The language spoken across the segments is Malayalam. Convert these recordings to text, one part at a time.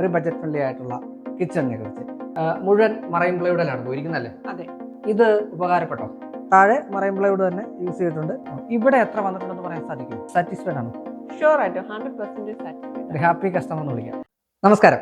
ഒരു ബഡ്ജറ്റ് ഫ്രണ്ട്ലി ആയിട്ടുള്ള കിച്ചണിനെ കുറിച്ച്. മുഴുവൻ മറൈൻ പ്ലൈവുഡിലാണ് പോയിരിക്കുന്നല്ലേ അതെ. ഇത് ഉപകാരപ്പെട്ടോ? താഴെ മറൈൻ പ്ലൈവുഡ് തന്നെ യൂസ് ചെയ്തിട്ടുണ്ട്. ഇവിടെ എത്ര വന്നിട്ടുണ്ടെന്ന് പറയാൻ സാധിക്കും? സാറ്റിസ്ഫൈഡ് ആണ്? ഷുവർ ആയിട്ട്. Hundred percentage satisfied happy customer എന്ന് വിളിക്കാം. നമസ്കാരം.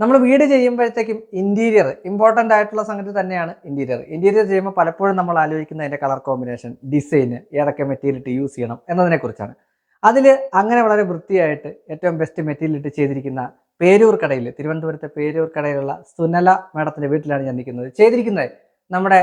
നമ്മൾ വീട് ചെയ്യുമ്പോഴത്തേക്കും ഇന്റീരിയർ ഇമ്പോർട്ടന്റ് ആയിട്ടുള്ള സംഗതി തന്നെയാണ് ഇന്റീരിയർ ഇന്റീരിയർ ചെയ്യുമ്പോൾ പലപ്പോഴും നമ്മൾ ആലോചിക്കുന്ന അതിന്റെ കളർ കോമ്പിനേഷൻ ഡിസൈന് ഏതൊക്കെ മെറ്റീരിയൽ ഇട്ട് യൂസ് ചെയ്യണം എന്നതിനെക്കുറിച്ചാണ്. അതിൽ അങ്ങനെ വളരെ വൃത്തിയായിട്ട് ഏറ്റവും ബെസ്റ്റ് മെറ്റീരിയൽ ഇട്ട് ചെയ്തിരിക്കുന്ന പേരൂർ കടയിൽ തിരുവനന്തപുരത്തെ പേരൂർ കടയിലുള്ള സുനല മാഡത്തിന്റെ വീട്ടിലാണ് ഞാൻ നിൽക്കുന്നത്. ചെയ്തിരിക്കുന്നത് നമ്മുടെ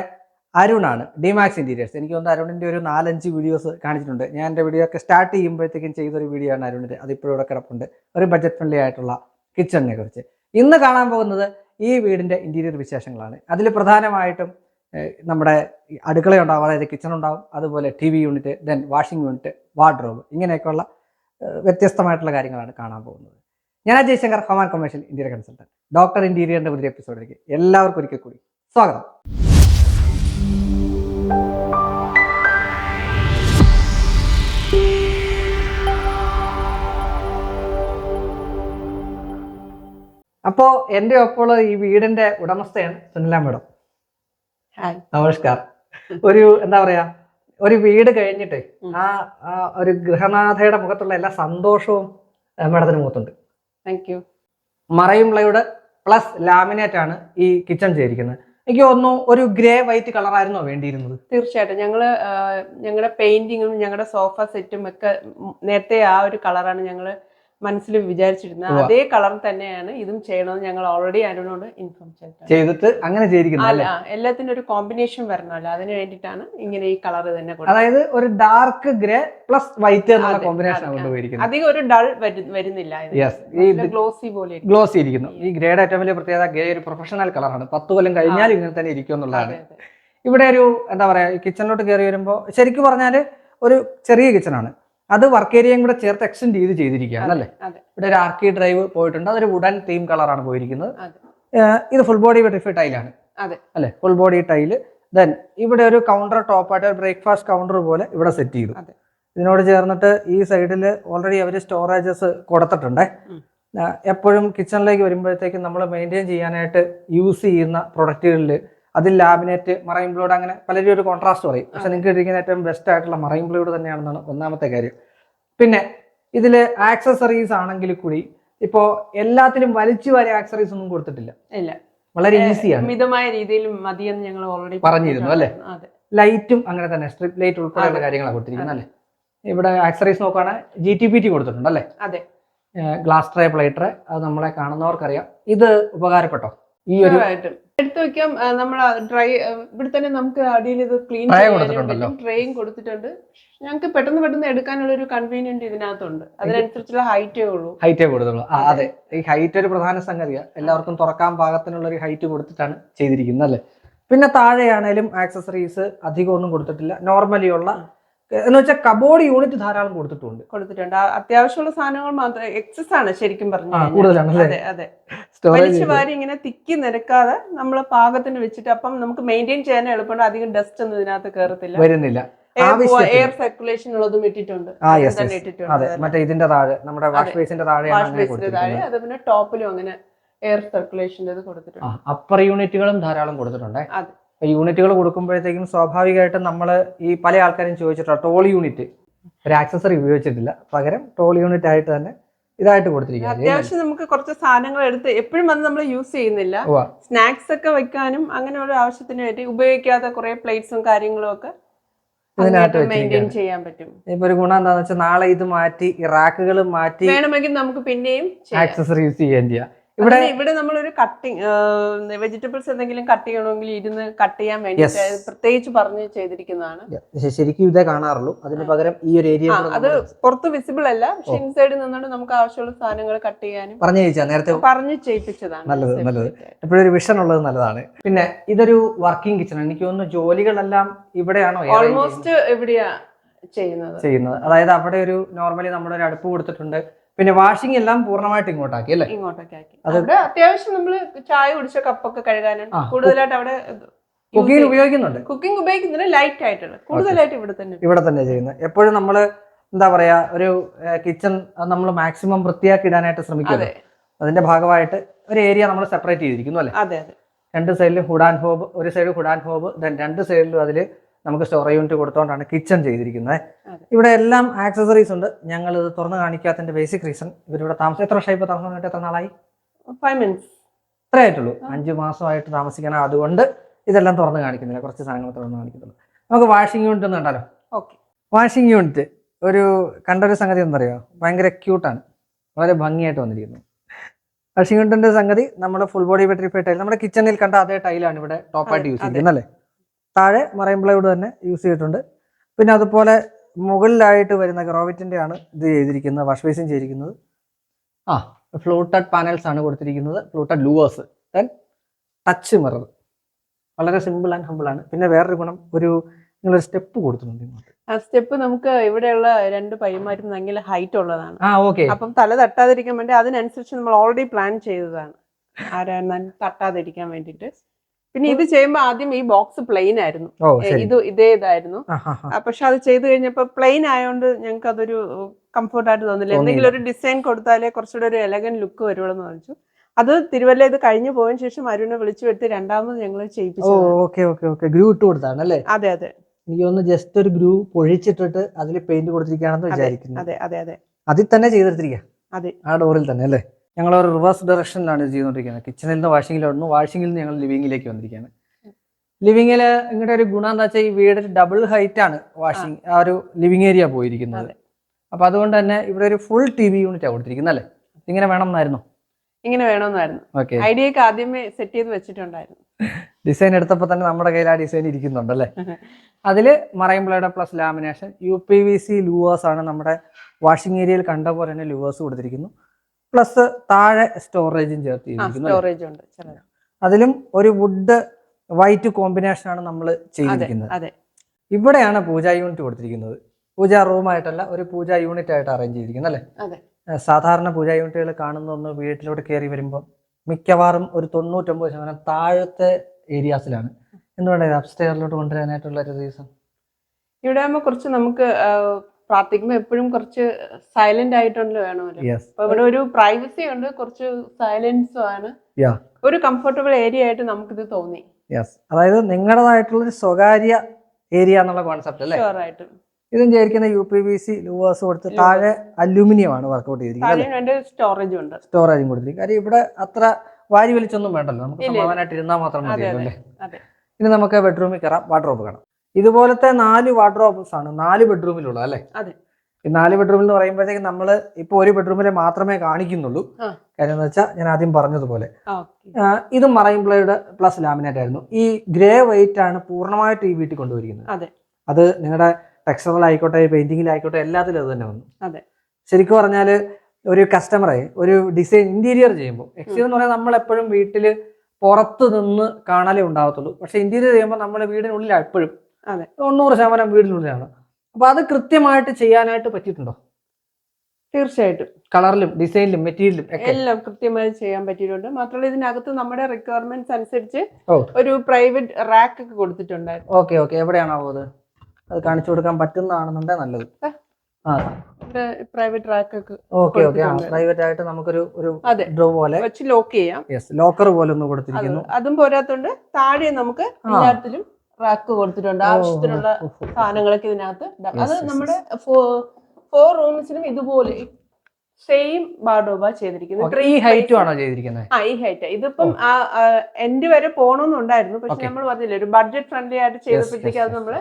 അരുണാണ് ഡിമാക്സ് ഇന്റീരിയേഴ്സ് എനിക്ക് തോന്നുന്നു അരുണിന്റെ ഒരു നാലഞ്ച് വീഡിയോസ് കാണിച്ചിട്ടുണ്ട്. ഞാൻ എന്റെ വീഡിയോ ഒക്കെ സ്റ്റാർട്ട് ചെയ്യുമ്പോഴത്തേക്കും ചെയ്തൊരു വീഡിയോ ആണ് അരുണിന്റെ. അതിപ്പോഴും ഇവിടെ കിടപ്പുണ്ട്. ഒരു ബഡ്ജറ്റ് ഫ്രണ്ട്ലി ആയിട്ടുള്ള കിച്ചണിനെ കുറിച്ച്. ഇന്ന് കാണാൻ പോകുന്നത് ഈ വീടിന്റെ ഇന്റീരിയർ വിശേഷങ്ങളാണ്. അതിൽ പ്രധാനമായിട്ടും നമ്മുടെ അടുക്കള ഉണ്ടാവും. അതായത് കിച്ചൺ ഉണ്ടാവും. അതുപോലെ T V unit then washing unit wardrobe ഇങ്ങനെയൊക്കെയുള്ള വ്യത്യസ്തമായിട്ടുള്ള കാര്യങ്ങളാണ് കാണാൻ പോകുന്നത്. ഞാൻ Jayashankar Shankar home and commercial interior consultant doctor ഇന്റീരിയറിന്റെ പുതിയ എപ്പിസോഡിലേക്ക് എല്ലാവർക്കും ഒരിക്കൽ കൂടി സ്വാഗതം. അപ്പോ എന്റെ ഒപ്പോൾ ഈ വീടിന്റെ ഉടമസ്ഥയാണ് സുനില മേഡം. നമസ്കാർ നമസ്കാരം. ഒരു എന്താ പറയാ ഒരു വീട് കഴിഞ്ഞിട്ട് ആ ഒരു ഗൃഹനാഥയുടെ മുഖത്തുള്ള എല്ലാ സന്തോഷവും മേഡത്തിന് മുഖത്തുണ്ട്. താങ്ക് യു മറയും പ്ലൈവുഡ് പ്ലസ് ലാമിനേറ്റ് ആണ് ഈ കിച്ചൺ ചെയ്തിരിക്കുന്നത്. എനിക്ക് തോന്നുന്നു ഒരു ഗ്രേ വൈറ്റ് കളറായിരുന്നോ വേണ്ടിയിരുന്നത്? തീർച്ചയായിട്ടും. ഞങ്ങൾ ഞങ്ങളുടെ പെയിന്റിങ്ങും ഞങ്ങളുടെ സോഫ സെറ്റും ഒക്കെ നേരത്തെ ആ ഒരു കളറാണ് ഞങ്ങൾ മനസ്സിൽ വിചാരിച്ചിരുന്നത് അതേ കളർ തന്നെയാണ് ഇതും ചെയ്യണമെന്ന് ഞങ്ങൾ ഓൾറെഡി അരുണോട് ഇൻഫോം ചെയ്തിട്ടുണ്ട്. ചെയ്തിട്ട് അങ്ങനെ അല്ല ആ, ഒരു കോമ്പിനേഷൻ വരണമല്ലോ. അതിന് വേണ്ടിയിട്ടാണ് ഇങ്ങനെ ഈ കളർ തന്നെ അതായത് ഒരു ഡാർക്ക് ഗ്രേ പ്ലസ് വൈറ്റ് എന്നുള്ള അതെ, കോമ്പിനേഷൻ അതെ, കൊണ്ടുപോയിരിക്കുന്നത്. അധികം ഒരു ഡൾ വരുന്നില്ല ഈ ഗ്ലോസി പോലെ ഇരിക്കും. ഗ്ലോസ് ഇരിക്കുന്നു. ഈ ഗ്രേഡ് ഏറ്റവും വലിയ പ്രത്യേകത ഗ്രേ ഒരു പ്രൊഫഷണൽ കളറാണ് പത്ത് കൊല്ലം കഴിഞ്ഞാൽ ഇങ്ങനെ തന്നെ ഇരിക്കും എന്നുള്ളതാണ്. അതെ, അതെ. ഇവിടെ ഒരു എന്താ പറയാ കിച്ചണിലോട്ട് കയറി വരുമ്പോൾ ശരിക്കും പറഞ്ഞാൽ ഒരു ചെറിയ കിച്ചണാണ് അത് വർക്ക് ഏരിയയും കൂടെ ചേർത്ത് എക്സ്റ്റെൻഡ് ചെയ്ത് ചെയ്തിരിക്കുകയാണ് അല്ലേ? ഇവിടെ ഒരു ആർക്കി ഡ്രൈവ് പോയിട്ടുണ്ട്. അതൊരു വുഡൻ തീം കളറാണ് പോയിരിക്കുന്നത്. ഇത് ഫുൾ ബോഡി വെട്ടിഫൈ ടൈലാണ്. അല്ലെ? ഫുൾ ബോഡി ടൈൽ ദെൻ ഇവിടെ ഒരു കൗണ്ടർ ടോപ്പായിട്ട് ഒരു ബ്രേക്ക്ഫാസ്റ്റ് കൗണ്ടർ പോലെ ഇവിടെ സെറ്റ് ചെയ്തു. ഇതിനോട് ചേർന്നിട്ട് ഈ സൈഡിൽ ഓൾറെഡി അവർ സ്റ്റോറേജസ് കൊടുത്തിട്ടുണ്ട്. എപ്പോഴും കിച്ചണിലേക്ക് വരുമ്പോഴത്തേക്കും നമ്മൾ മെയിന്റെയിൻ ചെയ്യാനായിട്ട് യൂസ് ചെയ്യുന്ന പ്രൊഡക്റ്റുകളിൽ അതിൽ ലാമിനേറ്റ് മറൈൻ ബ്ലൂഡ് അങ്ങനെ പലരും ഒരു കോൺട്രാസ്റ്റ് പറയും. പക്ഷെ. നിങ്ങൾക്ക് ഇരിക്കുന്ന ഏറ്റവും ബെസ്റ്റ് ആയിട്ടുള്ള മറൈൻ ബ്ലൂഡ് തന്നെയാണെന്നാണ് ഒന്നാമത്തെ കാര്യം. പിന്നെ ഇതിൽ ആക്സസറീസ് ആണെങ്കിൽ കൂടി ഇപ്പോൾ എല്ലാത്തിലും വലിച്ചു വാരി ആക്സസറീസ് ഒന്നും കൊടുത്തിട്ടില്ല. ഇല്ല. വളരെ ഈസിയാണ് മിതമായ രീതിയിൽ മതിയെന്ന് ഞങ്ങൾ ഓൾറെഡി പറഞ്ഞിരുന്നു അല്ലേ? ലൈറ്റും അങ്ങനെ തന്നെ സ്ട്രിപ്പ് ലൈറ്റ് ഉൾപ്പെടെയുള്ള. കാര്യങ്ങളാണ് കൊടുത്തിരിക്കുന്നത് അല്ലേ? ഇവിടെ ആക്സറീസ് നോക്കുകയാണെങ്കിൽ ജി ടി പി ടി കൊടുത്തിട്ടുണ്ട് അല്ലേ? അതെ. ഗ്ലാസ് ട്രേ പ്ലേറ്റർ അത് നമ്മളെ കാണുന്നവർക്കറിയാം. ഇത് ഉപകാരപ്പെട്ടോ? ഈ ഒരു എടുത്തു വെക്കാം. നമ്മൾ ഡ്രൈ ഇവിടെ തന്നെ നമുക്ക് അടിയിൽ ഇത് ക്ലീൻ കൊടുത്തിട്ടുണ്ടല്ലോ. ട്രെയും കൊടുത്തിട്ടുണ്ട്. ഞങ്ങൾക്ക് പെട്ടെന്ന് പെട്ടെന്ന് എടുക്കാനുള്ള ഒരു കൺവീനിയന്റ് ഇതിനകത്തുണ്ട്. അതിനനുസരിച്ചുള്ള ഹൈറ്റേ ഉള്ളൂ. ഹൈറ്റേ കൊടുത്തുള്ളൂ. അതെ. ഈ ഹൈറ്റ് ഒരു പ്രധാന സംഗതിയാണ് എല്ലാവർക്കും തുറക്കാൻ പാകത്തിനുള്ള ഒരു ഹൈറ്റ് കൊടുത്തിട്ടാണ് ചെയ്തിരിക്കുന്നത് അല്ലേ? പിന്നെ താഴെയാണേലും ആക്സസറീസ് അധികം ഒന്നും കൊടുത്തിട്ടില്ല. നോർമലി ഉള്ള എന്ന് വെച്ചാൽ കബോർഡ് യൂണിറ്റ് ധാരാളം കൊടുത്തിട്ടുണ്ട്. കൊടുത്തിട്ടുണ്ട്. അത്യാവശ്യമുള്ള സാധനങ്ങൾ മാത്രം എക്സസ് ആണ് ശരിക്കും പറഞ്ഞു വാരി ഇങ്ങനെ തിക്കി നിരക്കാതെ നമ്മൾ പാകത്തിന് വെച്ചിട്ട് അപ്പം നമുക്ക് മെയിന്റെയിൻ ചെയ്യാൻ എളുപ്പമുണ്ട്. അധികം ഡസ്റ്റ് ഒന്നും ഇതിനകത്ത് കയറത്തില്ല വരുന്നില്ല. എയർ സർക്കുലേഷൻ ഉള്ളതും ഇട്ടിട്ടുണ്ട്. അതെ മറ്റേ ഇതിന്റെ താഴെ നമ്മുടെ വാഷ് ബേസിന്റെ താഴെ അത് പിന്നെ ടോപ്പിലും അങ്ങനെ എയർ സർക്കുലേഷന്റെ കൊടുത്തിട്ടുണ്ട്. അപ്പർ യൂണിറ്റുകളും ധാരാളം കൊടുത്തിട്ടുണ്ട്. അതെ. യൂണിറ്റുകൾ കൊടുക്കുമ്പോഴത്തേക്കും സ്വാഭാവികമായിട്ടും നമ്മൾ ഈ പല ആൾക്കാരും ചോദിച്ചിട്ടുണ്ട് ടോൾ യൂണിറ്റ്. ഒരു ആക്സസറി ഉപയോഗിച്ചിട്ടില്ല. പകരം ടോൾ യൂണിറ്റ് ആയിട്ട് തന്നെ ഇതായിട്ട് കൊടുത്തിരിക്കുന്നത് അത്യാവശ്യം നമുക്ക് കുറച്ച് സാധനങ്ങൾ എടുത്ത് എപ്പോഴും അത് നമ്മൾ യൂസ് ചെയ്യുന്നില്ല. സ്നാക്സ് ഒക്കെ വെക്കാനും അങ്ങനെ ഒരു ആവശ്യത്തിന് വേണ്ടി ഉപയോഗിക്കാത്ത കുറെ പ്ലേറ്റ്സും കാര്യങ്ങളും ഒക്കെ ഇപ്പൊ ഒരു ഗുണം എന്താണെന്ന് വെച്ചാൽ നാളെ ഇത് മാറ്റി ഈ റാക്കുകൾ മാറ്റി വേണമെങ്കിൽ നമുക്ക് പിന്നെയും ചെയ്യാം. ആക്സസറി യൂസ് ചെയ്യാൻ ചെയ്യാം ഇവിടെ ഇവിടെ ഇവിടെ നമ്മളൊരു കട്ടിങ് വെജിറ്റബിൾസ് എന്തെങ്കിലും കട്ട് ചെയ്യണമെങ്കിൽ ഇരുന്ന് കട്ട് ചെയ്യാൻ വേണ്ടി പ്രത്യേകിച്ച് പറഞ്ഞ് ചെയ്തിരിക്കുന്നതാണ്. ശരിക്കും ഇതേ കാണാറുള്ളൂ. അതിന് പകരം ഈ ഒരു ഏരിയ അത് പുറത്ത് വിസിബിൾ അല്ല. പക്ഷെ ഇൻസൈഡിൽ നിന്നാണ് നമുക്ക് ആവശ്യമുള്ള സാധനങ്ങൾ കട്ട് ചെയ്യാനും പറഞ്ഞു ചോദിച്ചാ നേരത്തെ പറഞ്ഞു ചെയ്യിപ്പിച്ചതാണ്. നല്ലത്, നല്ലത്. എപ്പോഴൊരു ഒരു വിഷൻ ഉള്ളത് നല്ലതാണ്. പിന്നെ ഇതൊരു വർക്കിംഗ് കിച്ചൺ എനിക്ക് തോന്നുന്നു ജോലികളെല്ലാം ഇവിടെയാണോ ഓൾമോസ്റ്റ് എവിടെയാ ചെയ്യുന്നത്? ചെയ്യുന്നത്. അതായത് അവിടെ ഒരു നോർമലി നമ്മളൊരു ഒരു അടുപ്പ് കൊടുത്തിട്ടുണ്ട്. പിന്നെ വാഷിംഗ് എല്ലാം പൂർണമായിട്ട് ഇങ്ങോട്ടാക്കി അല്ലേ? ഇങ്ങോട്ടൊക്കെ ആക്കി അവിടെ അത്യാവശ്യം നമ്മൾ ചായ കുടിച്ച കപ്പൊക്കെ കഴുകാനുണ്ട്. കൂടുതലായിട്ട് അവിടെ കുക്കിംഗ് ഉപയോഗിക്കുന്നുണ്ട്. കുക്കിംഗ് ഉപയോഗിക്കുന്നില്ല ലൈറ്റ് ആയിട്ടുള്ള കൂടുതലായിട്ട് ഇവിടെ തന്നെ ഇവിടെ തന്നെ ചെയ്യുന്നത്. എപ്പോഴും നമ്മൾ എന്താ പറയാ ഒരു കിച്ചൺ നമ്മൾ മാക്സിമം വൃത്തിയാക്കി ഇടാനായിട്ട് ശ്രമിക്കുന്നത് അതിന്റെ ഭാഗമായിട്ട് ഒരു ഏരിയ നമ്മൾ സെപ്പറേറ്റ് ചെയ്തിരിക്കുന്നു അല്ലേ? അതെ അതെ. രണ്ട് സൈഡിലും ഹുഡാൻ ഹോബ് ഒരു സൈഡ് ഹുഡാൻ ഹോബ് രണ്ട് സൈഡിലും അതിൽ നമുക്ക് സ്റ്റോർ യൂണിറ്റ് കൊടുത്തുകൊണ്ടാണ് കിച്ചൺ ചെയ്തിരിക്കുന്നത്. ഇവിടെ എല്ലാം ആക്സസറീസ് ഉണ്ട്. ഞങ്ങൾ ഇത് തുറന്നു കാണിക്കാത്തതിന്റെ ബേസിക് റീസൺ ഇവരിവിടെ താമസം എത്ര വർഷമായി ഇപ്പോൾ താമസം കഴിഞ്ഞിട്ട് എത്ര നാളായി? ഫൈവ് മിനിറ്റ്സ് ഇത്രേ ആയിട്ടുള്ളൂ. അഞ്ച് മാസമായിട്ട് താമസിക്കണം അതുകൊണ്ട് ഇതെല്ലാം തുറന്നു കാണിക്കുന്നില്ല. കുറച്ച് സാധനങ്ങൾ തുറന്നു കാണിക്കുന്നുള്ളൂ. നമുക്ക് വാഷിംഗ് യൂണിറ്റ് ഒന്ന് കണ്ടാലോ? ഓക്കെ വാഷിംഗ് യൂണിറ്റ് ഒരു കണ്ടൊരു സംഗതി എന്തറിയോ ഭയങ്കര ക്യൂട്ടാണ് വളരെ ഭംഗിയായിട്ട് വന്നിരിക്കുന്നു. വാഷിംഗ് യൂണിറ്റിന്റെ സംഗതി നമ്മുടെ ഫുൾ ബോഡി വെട്രിഫൈ ടൈൽ നമ്മുടെ കിച്ചണിൽ കണ്ട അതേ ടൈലാണ് ഇവിടെ ടോപ്പായിട്ട് യൂസ് ചെയ്യുന്നത് അല്ലേ? താഴെ മറൈൻ പ്ലൈവുഡ് തന്നെ യൂസ് ചെയ്തിട്ടുണ്ട്. പിന്നെ അതുപോലെ മുകളിലായിട്ട് വരുന്ന ഗ്രോവിറ്റിന്റെ ആണ് ഇത് ചെയ്തിരിക്കുന്നത് വാഷ് ബേസിൻ ചെയ്തിരിക്കുന്നത്. ആ ഫ്ലൂട്ടഡ് പാനൽസ് ആണ് കൊടുത്തിരിക്കുന്നത് fluted louvers. Then touch mirror വളരെ സിമ്പിൾ ആൻഡ് ഹമ്പിൾ ആണ്. പിന്നെ വേറൊരു ഗുണം ഒരു നിങ്ങളൊരു സ്റ്റെപ്പ് കൊടുത്തിട്ടുണ്ട് ആ സ്റ്റെപ്പ് നമുക്ക് ഇവിടെയുള്ള രണ്ട് പയ്യന്മാരും ഭയങ്കര ഹൈറ്റ് ഉള്ളതാണ്. ആ ഓക്കെ അപ്പം തല തട്ടാതിരിക്കാൻ വേണ്ടി അതിനനുസരിച്ച് നമ്മൾ ഓൾറെഡി പ്ലാൻ ചെയ്തതാണ്. ആരാ തട്ടാതിരിക്കാൻ വേണ്ടിയിട്ട്. പിന്നെ ഇത് ചെയ്യുമ്പോൾ ആദ്യം ഈ ബോക്സ് പ്ലെയിൻ ആയിരുന്നു. ഇത് ഇതേ ഇതായിരുന്നു പക്ഷെ അത് ചെയ്തു കഴിഞ്ഞപ്പോൾ പ്ലെയിൻ ആയതുകൊണ്ട് ഞങ്ങൾക്ക് അതൊരു കംഫർട്ട് ആയിട്ട് തോന്നില്ല. എന്തെങ്കിലും ഒരു ഡിസൈൻ കൊടുത്താലേ കുറച്ചുകൂടെ ഒരു എലഗൻ ലുക്ക് വരുള്ളൂ എന്ന് വെച്ചു അത് തിരുവല്ല ഇത് കഴിഞ്ഞു പോയതിനു ശേഷം അരുണിനെ വിളിച്ചു വരുത്തി രണ്ടാമത് ഞങ്ങൾ ചെയ്യിപ്പിച്ചു ഓക്കെ ഓക്കെ ഓക്കെ. ഗ്രൂ ഇട്ട് കൊടുത്താണ് അല്ലേ? അതെ അതെ. എനിക്ക് തോന്നുന്നു ജസ്റ്റ് ഒരു ഗ്രൂ പൊഴിച്ചിട്ടിട്ട് അതിൽ പെയിന്റ് കൊടുത്തിരിക്കുകയാണെന്ന് വിചാരിക്കുന്നു. അതെ അതെ അതെ. അതിൽ തന്നെ ചെയ്തെടുത്തിരിക്കുക. അതെ. ആ ഡോറിൽ തന്നെ അല്ലേ? ഞങ്ങൾ ഒരു റിവേഴ്സ് ഡയറക്ഷനിലാണ് ചെയ്തുകൊണ്ടിരിക്കുന്നത്. കിച്ചണിൽ നിന്ന് വാഷിംഗിലായിരുന്നു വാഷിംഗിൽ നിന്ന് ഞങ്ങൾ ലിവിങ്ങിലേക്ക് വന്നിരിക്കുകയാണ്. ലിവിങ്ങിൽ ഇങ്ങോട്ട് ഒരു ഗുണം എന്താ വെച്ചാൽ ഈ വീട് ഡബിൾ ഹൈറ്റ് ആണ് വാഷിംഗ് ആ. ഒരു ലിവിങ് ഏരിയ പോയിരിക്കുന്നത്. അപ്പൊ അതുകൊണ്ട് തന്നെ ഇവിടെ ഒരു ഫുൾ ടി വി യൂണിറ്റ് ആണ് കൊടുത്തിരിക്കുന്നത് അല്ലേ? ഇങ്ങനെ വേണമെന്നായിരുന്നു? ഇങ്ങനെ വേണമെന്നായിരുന്നു. ഓക്കെ ഐഡിയ ഒക്കെ ആദ്യമേ സെറ്റ് ചെയ്ത് വെച്ചിട്ടുണ്ടായിരുന്നു. ഡിസൈൻ എടുത്തപ്പോൾ തന്നെ നമ്മുടെ കയ്യിൽ ആ ഡിസൈൻ ഇരിക്കുന്നുണ്ടല്ലേ അതിൽ blade plus lamination U P V C louvers ആണ് നമ്മുടെ വാഷിംഗ് ഏരിയയിൽ കണ്ട പോലെ തന്നെ ലൂവേഴ്സ് കൊടുത്തിരിക്കുന്നു. പ്ലസ് താഴെ സ്റ്റോറേജും ചേർത്ത്? സ്റ്റോറേജ് ഉണ്ട്. അതിലും ഒരു വുഡ് വൈറ്റ് കോമ്പിനേഷൻ ആണ് നമ്മൾ ചെയ്തിരിക്കുന്നത്. ഇവിടെയാണ് പൂജ യൂണിറ്റ് കൊടുത്തിരിക്കുന്നത്. പൂജ റൂമായിട്ടല്ല ഒരു പൂജ യൂണിറ്റ് ആയിട്ട് അറേഞ്ച് ചെയ്തിരിക്കുന്നത് അല്ലേ? സാധാരണ പൂജ യൂണിറ്റുകൾ കാണുന്ന ഒന്ന് വീട്ടിലോട്ട് കയറി വരുമ്പോൾ മിക്കവാറും ഒരു തൊണ്ണൂറ്റൊമ്പത് ശതമാനം താഴത്തെ ഏരിയാസിലാണ് എന്തുകൊണ്ടാണ് അപ്സ്റ്റെയറിലോട്ട് കൊണ്ടുവരാനായിട്ടുള്ള ഒരു റീസൺ ഇവിടെ ആകുമ്പോൾ കുറച്ച് നമുക്ക് പ്രാർത്ഥിക്കുമ്പോൾ എപ്പോഴും കുറച്ച് സൈലന്റ് ആയിട്ടുണ്ടല്ലോ വേണമല്ലോ. അപ്പൊ ഇവിടെ ഒരു പ്രൈവസി ഉണ്ട് കുറച്ച് സൈലൻസും ആണ്. ഒരു കംഫർട്ടബിൾ ഏരിയ ആയിട്ട് നമുക്കിത് തോന്നി. യെസ് അതായത് നിങ്ങളുടേതായിട്ടുള്ള ഒരു സ്വകാര്യ ഏരിയ എന്നുള്ള കോൺസെപ്റ്റ് അല്ലേ? ഇതും ചേരിക്കുന്ന U P V C louvers കൊടുത്ത് താഴെ അലൂമിനിയം ആണ് വർക്ക്ഔട്ട് ചെയ്തിരിക്കുന്നത് സ്റ്റോറേജ് ഉണ്ട്. സ്റ്റോറേജും കൊടുത്തിരിക്കും. കാര്യം ഇവിടെ അത്ര വാരി വലിച്ചൊന്നും വേണ്ടല്ലോ. നമുക്ക്. സമാധാനമായിട്ട് ഇരുന്നാൽ മാത്രം മതി മതിയല്ലോ അല്ലേ? ഇനി നമുക്ക് ബെഡ്റൂമിൽ കയറാം വാർഡ്രോബ് കാണാം. ഇതുപോലത്തെ നാല് വാർഡ്രോബ്സ് ആണ് നാല് ബെഡ്റൂമിലുള്ള അല്ലേ? അതെ. ഈ നാല് ബെഡ്റൂമിൽ എന്ന് പറയുമ്പോഴത്തേക്ക് നമ്മൾ ഇപ്പോൾ ഒരു ബെഡ്റൂമിലെ മാത്രമേ കാണിക്കുന്നുള്ളൂ. കാര്യം എന്ന് വെച്ചാൽ ഞാൻ ആദ്യം പറഞ്ഞതുപോലെ. ഇത് മറൈൻ പ്ലസ് ലാമിനേറ്റ് ആയിരുന്നു. ഈ ഗ്രേ വൈറ്റ് ആണ് പൂർണമായിട്ട് ഈ വീട്ടിൽ കൊണ്ടുവരിക്കുന്നത്. അതെ. അത് നിങ്ങളുടെ ടെക്സ്റ്ററിലായിക്കോട്ടെ പെയിന്റിങ്ങിലായിക്കോട്ടെ എല്ലാത്തിലും അത് തന്നെ വന്നു. അതെ. ശരിക്കും പറഞ്ഞാൽ ഒരു കസ്റ്റമറെ ഒരു ഡിസൈൻ ഇന്റീരിയർ ചെയ്യുമ്പോൾ എക്സ്റ്റീരിയർ എന്ന് പറഞ്ഞാൽ നമ്മൾ എപ്പോഴും വീട്ടിൽ പുറത്ത് നിന്ന് കാണലേ ഉണ്ടാവത്തുള്ളൂ. പക്ഷെ ഇന്റീരിയർ ചെയ്യുമ്പോൾ നമ്മൾ വീടിനുള്ളിൽ എപ്പോഴും അതെ. തൊണ്ണൂറ് ശതമാനം വീടിനുള്ളിലാണ്. അപ്പൊ അത് കൃത്യമായിട്ട് ചെയ്യാനായിട്ട് പറ്റിയിട്ടുണ്ടോ? തീർച്ചയായിട്ടും. കളറിലും ഡിസൈനിലും മെറ്റീരിയലും എല്ലാം കൃത്യമായി ചെയ്യാൻ പറ്റിയിട്ടുണ്ട്. മാത്രമല്ല ഇതിനകത്ത് നമ്മുടെ റിക്വയർമെന്റ്സ് അനുസരിച്ച് ഒരു പ്രൈവറ്റ് റാക്ക് ഒക്കെ കൊടുത്തിട്ടുണ്ടായിരുന്നു. Okay okay. എവിടെയാണോ അത് അത് കാണിച്ചു കൊടുക്കാൻ പറ്റുന്നതാണെന്നുണ്ടെങ്കിൽ നല്ലത്. ആ. പ്രൈവറ്റ് റാക്ക് ഒക്കെ ഓക്കെ ഓക്കെ. ആ പ്രൈവറ്റ് ആയിട്ട് നമുക്കൊരു ഒരു ഡ്രോ പോലെ. വെച്ച് ലോക്ക് ചെയ്യാം. യെസ് ലോക്കർ പോലെ ഒന്ന് കൊടുത്തിരിക്കുന്നു. അതും പോരാത്തോണ്ട് താഴെ നമുക്ക്. എല്ലാത്തിലും റാക്ക് കൊടുത്തിട്ടുണ്ട്. ആവശ്യത്തിനുള്ള. സാധനങ്ങളൊക്കെ ഇതിനകത്ത് അത് നമ്മുടെ ഫോർ റൂംസിനും ഇതുപോലെ സെയിം ബാർഡോബ ചെയ്തിരിക്കുന്നത്. ഈ ഹൈറ്റും ആണോ ചെയ്തിരിക്കുന്നത്? ആ ഈ ഹൈറ്റ് ഇതിപ്പം എൻഡ് വരെ പോകണമെന്നുണ്ടായിരുന്നു പക്ഷെ നമ്മൾ പറഞ്ഞില്ല ഒരു ബഡ്ജറ്റ് ഫ്രണ്ട്ലി ആയിട്ട് ചെയ്തപ്പോഴത്തേക്ക് അത് നമ്മൾ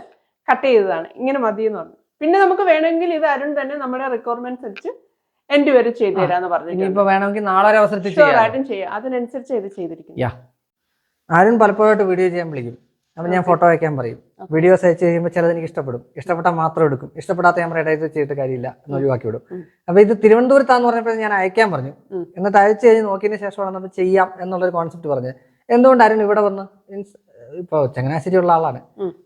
കട്ട് ചെയ്തതാണ്. ഇങ്ങനെ മതി എന്ന് പറഞ്ഞു. പിന്നെ നമുക്ക് വേണമെങ്കിൽ ഇത് അരുൺ തന്നെ നമ്മുടെ റിക്വയർമെന്റ്സ് വെച്ച് എൻഡ് വരെ ചെയ്തു തരാന്ന് പറഞ്ഞിട്ടുണ്ട്. വേണമെങ്കിൽ നാളെ അവസരത്തിൽ ചെയ്യാം. അതിനനുസരിച്ച് ഇത് Yeah. ആരും പലപ്പോഴായിട്ട് വീഡിയോ ചെയ്യാൻ വിളിക്കും. അപ്പൊ ഞാൻ ഫോട്ടോ വയ്ക്കാൻ പറയും. വീഡിയോ വീഡിയോസ് ചെയ്യുമ്പോൾ കഴിയുമ്പോൾ ചിലത് എനിക്ക് ഇഷ്ടപ്പെടും. ഇഷ്ടപ്പെട്ടാൽ മാത്രം എടുക്കും. ഇഷ്ടപ്പെടാത്ത ഞാൻ ഇടയിൽ ചെയ്തിട്ട് കാര്യമില്ല എന്ന് ഒഴിവാക്കി വിടും. അപ്പോൾ അപ്പൊ ഇത് തിരുവനന്തപുരത്താന്ന് പറഞ്ഞപ്പോൾ ഞാൻ അയക്കാൻ പറഞ്ഞു. എന്നിട്ട് അയച്ചു കഴിഞ്ഞ് നോക്കിയതിന് ശേഷമാണ് നമ്മൾ ചെയ്യാം എന്നുള്ളൊരു കോൺസെപ്റ്റ് പറഞ്ഞത്. എന്തുകൊണ്ടായിരുന്നു ഇവിടെ വന്ന്? മീൻസ് ഇപ്പൊ ചങ്ങനാശ്ശേരി ഉള്ള ആളാണ്.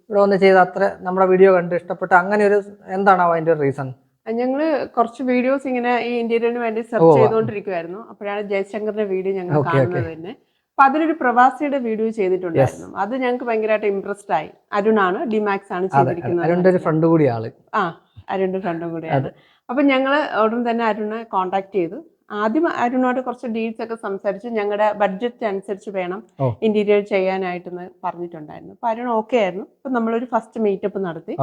ഇവിടെ വന്ന് ചെയ്ത അത്ര നമ്മുടെ വീഡിയോ കണ്ട് ഇഷ്ടപ്പെട്ട് അങ്ങനെ ഒരു എന്താണോ അതിന്റെ ഒരു റീസൺ ഞങ്ങൾ കുറച്ച് വീഡിയോസ് ഇങ്ങനെ ഈ ഇന്റീരിയറിന് വേണ്ടി സെർച്ച്. ചെയ്തുകൊണ്ടിരിക്കുവായിരുന്നു. അപ്പോഴാണ് ജയശങ്കറിന്റെ വീഡിയോ ഞങ്ങൾ. കാണുന്നത് തന്നെ. അപ്പൊ അതിലൊരു പ്രവാസിയുടെ വീഡിയോ ചെയ്തിട്ടുണ്ടായിരുന്നു. അത് ഞങ്ങൾക്ക് ഭയങ്കരമായിട്ട് ഇംപ്രസ്ഡ് ആയി. അരുണാണ് ഡിമാക്സ് ആണ് ചെയ്തിരിക്കുന്നത്. ഫ്രണ്ട് കൂടി ആൾ. ആ അരുണിന്റെ ഫ്രണ്ടും കൂടിയാണ് അപ്പൊ ഞങ്ങൾ ഉടൻ തന്നെ അരുണെ കോണ്ടാക്ട് ചെയ്തു. ആദ്യം അരുണോട് കുറച്ച് ഡീൽസ് ഒക്കെ സംസാരിച്ച്. ഞങ്ങളുടെ ബഡ്ജറ്റ് അനുസരിച്ച് വേണം. ഇന്റീരിയർ ചെയ്യാനായിട്ടെന്ന് പറഞ്ഞിട്ടുണ്ടായിരുന്നു. അപ്പൊ അരുൺ ഓക്കെ ആയിരുന്നു. അപ്പൊ നമ്മളൊരു ഫസ്റ്റ് മീറ്റപ്പ് നടത്തി.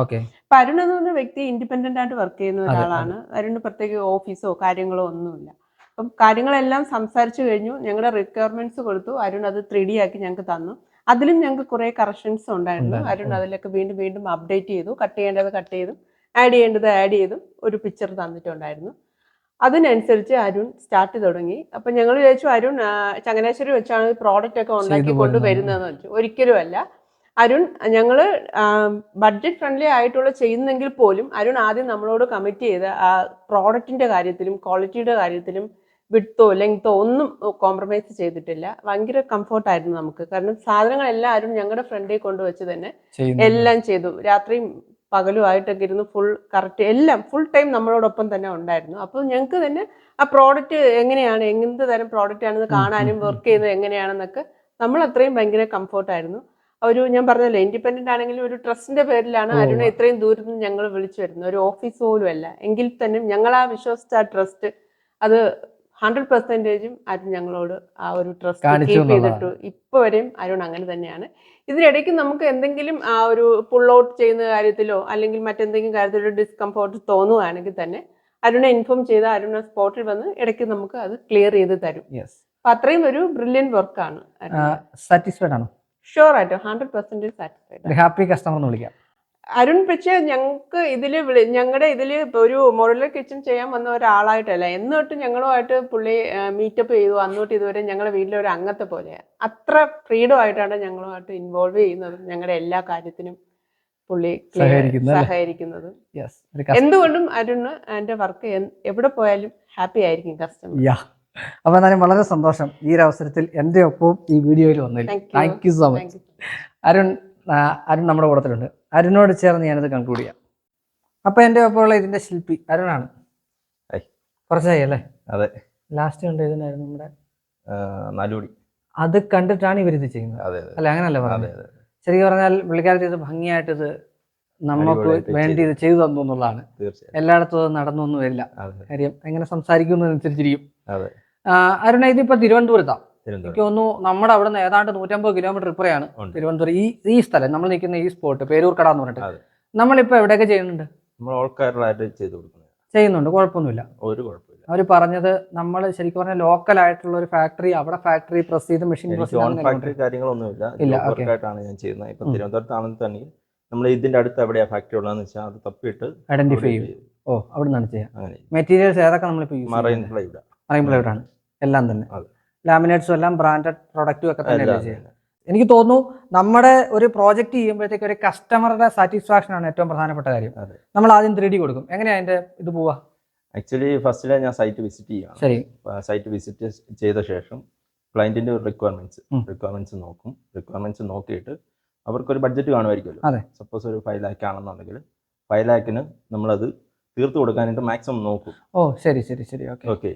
അപ്പൊ അരുൺ എന്ന് പറഞ്ഞ വ്യക്തി ഇൻഡിപെൻഡന്റ് ആയിട്ട് വർക്ക് ചെയ്യുന്ന ഒരാളാണ്. അരുണ് പ്രത്യേക ഓഫീസോ കാര്യങ്ങളോ ഒന്നുമില്ല. അപ്പം കാര്യങ്ങളെല്ലാം സംസാരിച്ചു കഴിഞ്ഞു. ഞങ്ങളുടെ റിക്വയർമെന്റ്സ് കൊടുത്തു. അരുൺ അത് ത്രീ ഡി ആക്കി ഞങ്ങൾക്ക് തന്നു. അതിലും ഞങ്ങൾക്ക് കുറെ കറക്ഷൻസ് ഉണ്ടായിരുന്നു. അരുൺ അതിലൊക്കെ വീണ്ടും വീണ്ടും അപ്ഡേറ്റ് ചെയ്തു. കട്ട് ചെയ്യേണ്ടത് കട്ട് ചെയ്തു. ആഡ് ചെയ്യേണ്ടത് ആഡ് ചെയ്തു. ഒരു പിക്ചർ തന്നിട്ടുണ്ടായിരുന്നു. അതിനനുസരിച്ച് അരുൺ സ്റ്റാർട്ട് തുടങ്ങി. അപ്പൊ ഞങ്ങൾ വിചാരിച്ചു അരുൺ ചങ്ങനാശ്ശേരി വെച്ചാണ് പ്രോഡക്റ്റ് ഒക്കെ ഉണ്ടാക്കി കൊണ്ടുവരുന്നതെന്ന് വെച്ചു. ഒരിക്കലും അല്ല. അരുൺ ഞങ്ങൾ ബഡ്ജറ്റ് ഫ്രണ്ട്ലി ആയിട്ടുള്ള ചെയ്യുന്നെങ്കിൽ പോലും അരുൺ ആദ്യം നമ്മളോട് കമ്മിറ്റ് ചെയ്ത ആ പ്രോഡക്റ്റിന്റെ കാര്യത്തിലും ക്വാളിറ്റിയുടെ കാര്യത്തിലും വിട്ടോ ലെങ്തോ ഒന്നും കോംപ്രമൈസ് ചെയ്തിട്ടില്ല. ഭയങ്കര കംഫോർട്ടായിരുന്നു നമുക്ക്. കാരണം സാധനങ്ങൾ എല്ലാവരും ഞങ്ങളുടെ ഫ്രണ്ടിൽ കൊണ്ടുവച്ച് തന്നെ എല്ലാം ചെയ്തു. രാത്രിയും പകലും ആയിട്ടൊക്കെ ഇരുന്ന് ഫുൾ കറക്റ്റ് എല്ലാം ഫുൾ ടൈം നമ്മളോടൊപ്പം തന്നെ ഉണ്ടായിരുന്നു. അപ്പോൾ ഞങ്ങൾക്ക് തന്നെ ആ പ്രോഡക്റ്റ് എങ്ങനെയാണ് എന്ത് തരം പ്രോഡക്റ്റ് ആണെന്ന് കാണാനും വർക്ക് ചെയ്യുന്നത് എങ്ങനെയാണെന്നൊക്കെ നമ്മൾ അത്രയും ഭയങ്കര കംഫോർട്ടായിരുന്നു ഒരു ഞാൻ പറഞ്ഞല്ലോ ഇൻഡിപെൻഡന്റ് ആണെങ്കിലും ഒരു ട്രസ്റ്റിന്റെ പേരിലാണ്. അരുണെ ഇത്രയും ദൂരത്ത് നിന്ന് ഞങ്ങൾ വിളിച്ചു വരുന്നത്. ഒരു ഓഫീസ് പോലും അല്ല എങ്കിൽ തന്നെ ഞങ്ങൾ ആ വിശ്വസിച്ച ആ ട്രസ്റ്റ് അത് ഹൺഡ്രഡ് പെർസെന്റേജും അരുൺ ഞങ്ങളോട് ആ ഒരു ട്രസ്റ്റ് കീപ്പ്. ചെയ്തിട്ടു. ഇപ്പൊ വരെയും അരുൺ അങ്ങനെ തന്നെയാണ്. ഇതിനിടയ്ക്ക് നമുക്ക് എന്തെങ്കിലും ആ ഒരു പുൾ ഔട്ട് ചെയ്യുന്ന കാര്യത്തിലോ അല്ലെങ്കിൽ മറ്റെന്തെങ്കിലും കാര്യത്തിലോ ഡിസ്കംഫോർട്ട് തോന്നുകയാണെങ്കിൽ തന്നെ അരുണെ ഇൻഫോം ചെയ്ത അരുണ സ്പോട്ടിൽ വന്ന് ഇടയ്ക്ക് നമുക്ക് അത് ക്ലിയർ ചെയ്ത് തരും. അപ്പൊ അത്രയും ഒരു ബ്രില്യൻ വർക്കാണ് സാറ്റിസ്ഫൈഡ് ആണോ? ഷുവർ ആയിട്ട്. Hundred percentage satisfied happy customer എന്ന് വിളിക്കാം. അരുൺ പക്ഷേ ഞങ്ങൾക്ക് ഇതിൽ വിളി ഞങ്ങളുടെ ഇതിൽ ഇപ്പൊ ഒരു മോഡുലർ കിച്ചൺ ചെയ്യാൻ വന്ന ഒരാളായിട്ടല്ല. എന്ന് തൊട്ട് ഞങ്ങളുമായിട്ട് പുള്ളി മീറ്റപ്പ് ചെയ്തു. അന്നോട്ട് ഇതുവരെ ഞങ്ങളുടെ വീട്ടിലെ ഒരു അംഗത്തെ പോലെ. അത്ര ഫ്രീഡം ആയിട്ടാണ് ഞങ്ങളുമായിട്ട് ഇൻവോൾവ് ചെയ്യുന്നത്. ഞങ്ങളുടെ എല്ലാ കാര്യത്തിനും പുള്ളി സഹകരിക്കുന്നത്. എന്തുകൊണ്ടും അരുണ് എന്റെ വർക്ക് എവിടെ പോയാലും ഹാപ്പി ആയിരിക്കും കസ്റ്റമർ അപ്പൊ എന്നാലും വളരെ സന്തോഷം ഈ ഒരു അവസരത്തിൽ എന്റെ ഒപ്പവും ഈ വീഡിയോയിൽ വന്നതിൽ. Thank you so much Arun Arun നമ്മുടെ കൂടത്തിലുണ്ട്. അരുണോട് ചേർന്ന് ഞാനത് കൺക്ലൂഡ് ചെയ്യാം. അപ്പൊ എന്റെ ഒപ്പമുള്ള ഇതിന്റെ ശില്പി അരുണാണ്. കുറച്ചായി അല്ലേ? അതെ. ലാസ്റ്റ് കണ്ട ഇതിനായിരുന്നു നമ്മുടെ? നാലുമണി അത് കണ്ടിട്ടാണ് ഇവരിത് ചെയ്യുന്നത്. അല്ല? അങ്ങനല്ല പറഞ്ഞത്? ശരിക്കും പറഞ്ഞാൽ പുള്ളിക്കാരത്തി ഇത് ഭംഗിയായിട്ട് ഇത് നമുക്ക് വേണ്ടി ഇത് ചെയ്തു തന്നു എന്നുള്ളതാണ്. എല്ലായിടത്തും അത് നടന്നൊന്നും വരില്ല കാര്യം എങ്ങനെ സംസാരിക്കുന്നതിനനുസരിച്ചിരിക്കും അരുണ ഇതിപ്പോ തിരുവനന്തപുരത്താണ് എനിക്ക് തോന്നുന്നു നമ്മുടെ അവിടെ നിന്ന് ഏതാണ്ട് നൂറ്റമ്പത് കിലോമീറ്റർ ഇപ്പുറയാണ് തിരുവനന്തപുരം. ഈ ഈ സ്ഥലം നമ്മൾ നിൽക്കുന്ന ഈ സ്പോട്ട് പേരൂർ കട എന്ന് പറഞ്ഞിട്ട്. നമ്മളിപ്പോ എവിടെയൊക്കെ ചെയ്യുന്നുണ്ട്? നമ്മൾ ഓൾ കേരളമായിട്ട് ചെയ്തു കൊടുക്കുന്നത്. ചെയ്യുന്നുണ്ട്. കുഴപ്പമൊന്നുമില്ല. ഒരു കുഴപ്പമില്ല. അവർ പറഞ്ഞത് നമ്മൾ ശരിക്കും പറഞ്ഞാൽ ലോക്കൽ ആയിട്ടുള്ള ഒരു ഫാക്ടറി അവിടെ ഫാക്ടറി പ്രസ് ചെയ്ത് മെഷീൻ ഫാക്ടറി കാര്യങ്ങളൊന്നുമില്ല. ഇല്ല, ഞാൻ ചെയ്യുന്നത്. ഇപ്പൊ. തിരുവനന്തപുരത്താണെങ്കിൽ തന്നെ നമ്മൾ ഇതിന്റെ അടുത്ത് എവിടെയാ ഫാക്ടറി ഉള്ളതെന്ന് വെച്ചാൽ അത് തപ്പിയിട്ട് ഐഡന്റിഫൈ ചെയ്യും. ഓ അവിടെ നിന്നാണ് ചെയ്യാം മെറ്റീരിയൽസ് ഏതൊക്കെ നമ്മളിപ്പോൾ use marine plywood marine plywood ആണ്. എല്ലാം തന്നെ. അതെ. ലാമിനേറ്റ്സും എല്ലാം ബ്രാൻഡഡ് പ്രൊഡക്റ്റും ഒക്കെ തന്നെ ചെയ്യുന്നത്? എനിക്ക് തോന്നുന്നു നമ്മുടെ ഒരു പ്രോജക്റ്റ് ചെയ്യുമ്പോഴത്തേക്ക് ഒരു കസ്റ്റമറുടെ സാറ്റിസ്ഫാക്ഷൻ ആണ് ഏറ്റവും പ്രധാനപ്പെട്ട കാര്യം. നമ്മൾ ആദ്യം ത്രീ ഡി കൊടുക്കും. എങ്ങനെയാ അതിന്റെ ഇത് പോവാ ആക്ച്വലി ഫസ്റ്റിലെ ഞാൻ സൈറ്റ് വിസിറ്റ് ചെയ്യാം ശരി. സൈറ്റ് വിസിറ്റ് ചെയ്ത ശേഷം ക്ലയന്റിന്റെ റിക്വയർമെന്റ്സ്. റിക്വയർമെന്റ്സ് നോക്കും. റിക്വയർമെന്റ്സ് നോക്കിയിട്ട് അവർക്കൊരു ബഡ്ജറ്റ് കാണുമായിരിക്കുമല്ലോ. സപ്പോസ് ഒരു ഫൈവ് ലാക്ക് ആണെന്നുണ്ടെങ്കിൽ ഫൈവ് ലാക്കിന് നമ്മളത് തീർത്തു കൊടുക്കാനായിട്ട് മാക്സിമം നോക്കും. ഓ ശരി ശരി ശരി. ഓക്കെ. ഓക്കെ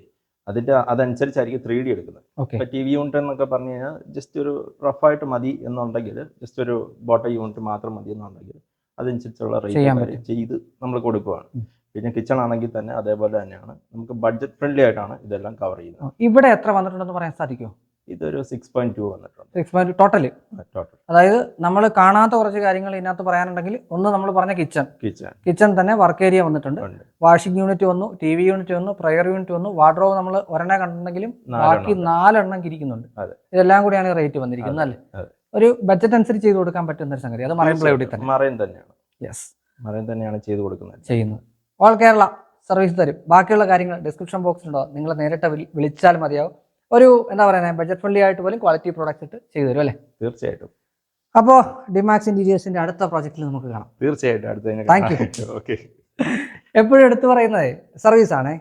അതിന്റെ അതനുസരിച്ചായിരിക്കും ത്രീ ഡി എടുക്കുന്നത്. ഇപ്പൊ ടി വി യൂണിറ്റ് എന്നൊക്കെ പറഞ്ഞു കഴിഞ്ഞാൽ ജസ്റ്റ് ഒരു റഫായിട്ട് മതി എന്നുണ്ടെങ്കിൽ ജസ്റ്റ് ഒരു ബോട്ട യൂണിറ്റ് മാത്രം മതി എന്നുണ്ടെങ്കിൽ അതനുസരിച്ചുള്ള റേറ്റ് ചെയ്ത് നമ്മൾ കൊടുക്കുകയാണ് പിന്നെ കിച്ചൺ ആണെങ്കിൽ തന്നെ അതേപോലെ തന്നെയാണ്. നമുക്ക് ബഡ്ജറ്റ് ഫ്രണ്ട്ലി ആയിട്ടാണ് ഇതെല്ലാം കവർ ചെയ്യുന്നത്. ഇവിടെ എത്ര വന്നിട്ടുണ്ടെന്ന് പറയാൻ സാധിക്കുമോ? ഇതൊരു സിക്സ് പോയിന്റ് ടു വന്നിട്ടുണ്ട്. സിക്സ് പോയിന്റ് ടോട്ടൽ ടോട്ടൽ അതായത് നമ്മൾ കാണാത്ത കുറച്ച് കാര്യങ്ങൾ ഇതിനകത്ത് പറയാനുണ്ടെങ്കിൽ ഒന്ന് നമ്മൾ പറഞ്ഞ കിച്ചൺ കിച്ചൺ കിച്ചൺ തന്നെ വർക്ക് ഏരിയ വന്നിട്ടുണ്ട്. വാഷിംഗ് യൂണിറ്റ് വന്നു ടി വി യൂണിറ്റ് വന്നു പ്രയർ യൂണിറ്റ് വന്നു വാർഡ്രോബ് നമ്മൾ ഒരെണ്ണം കണ്ടിട്ടുണ്ടെങ്കിലും ബാക്കി നാലെണ്ണം കിരിക്കുന്നുണ്ട്. ഇതെല്ലാം കൂടിയാണ് റേറ്റ് വന്നിരിക്കുന്നത് അല്ലേ? ഒരു ബഡ്ജറ്റ് അനുസരിച്ച് ചെയ്ത് കൊടുക്കാൻ പറ്റുന്ന ഒരു സംഗതി. അത് മറൈൻ പ്ലൈവുഡിൽ തന്നെ. മറൈൻ തന്നെയാണ്. യെസ് മറൈൻ തന്നെയാണ് ചെയ്ത് കൊടുക്കുന്നത്. ചെയ്യുന്നത്. ഓൾ കേരള സർവീസ് തരും. ബാക്കിയുള്ള കാര്യങ്ങൾ ഡിസ്ക്രിപ്ഷൻ ബോക്സിലുണ്ടോ നിങ്ങൾ നേരിട്ട് വിളിച്ചാൽ മതിയാവും. ഒരു എന്താ പറയുക ബഡ്ജറ്റ് ഫ്രണ്ട്ലി ആയിട്ട് പോലും ക്വാളിറ്റി പ്രോഡക്റ്റ് ഇട്ട് ചെയ്തു തരും അല്ലേ? തീർച്ചയായിട്ടും. അപ്പോൾ ഡിമാക്സ് ഇന്റീരിയേഴ്സിന്റെ അടുത്ത പ്രോജക്റ്റിൽ നമുക്ക് കാണാം. തീർച്ചയായിട്ടും അടുത്ത താങ്ക് യു ഓക്കെ എപ്പോഴും എടുത്തു പറയുന്നത് സർവീസ് ആണ്.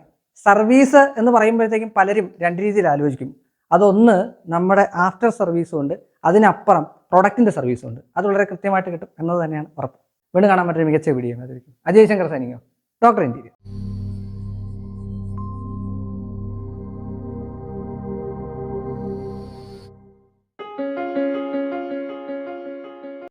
സർവീസ് എന്ന് പറയുമ്പോഴത്തേക്കും പലരും രണ്ട് രീതിയിൽ ആലോചിക്കും. അതൊന്ന് നമ്മുടെ ആഫ്റ്റർ സർവീസും ഉണ്ട് അതിനപ്പുറം പ്രൊഡക്റ്റിന്റെ സർവീസും ഉണ്ട്. അത് വളരെ കൃത്യമായിട്ട് കിട്ടും എന്നത് തന്നെയാണ് ഉറപ്പ്. വീണ്ടും കാണാൻ പറ്റിയ മികച്ച വീഡിയോ അജയ് ശങ്കർ സൈനിങ്ങോ ഡോക്ടർ ഇന്റീരിയർ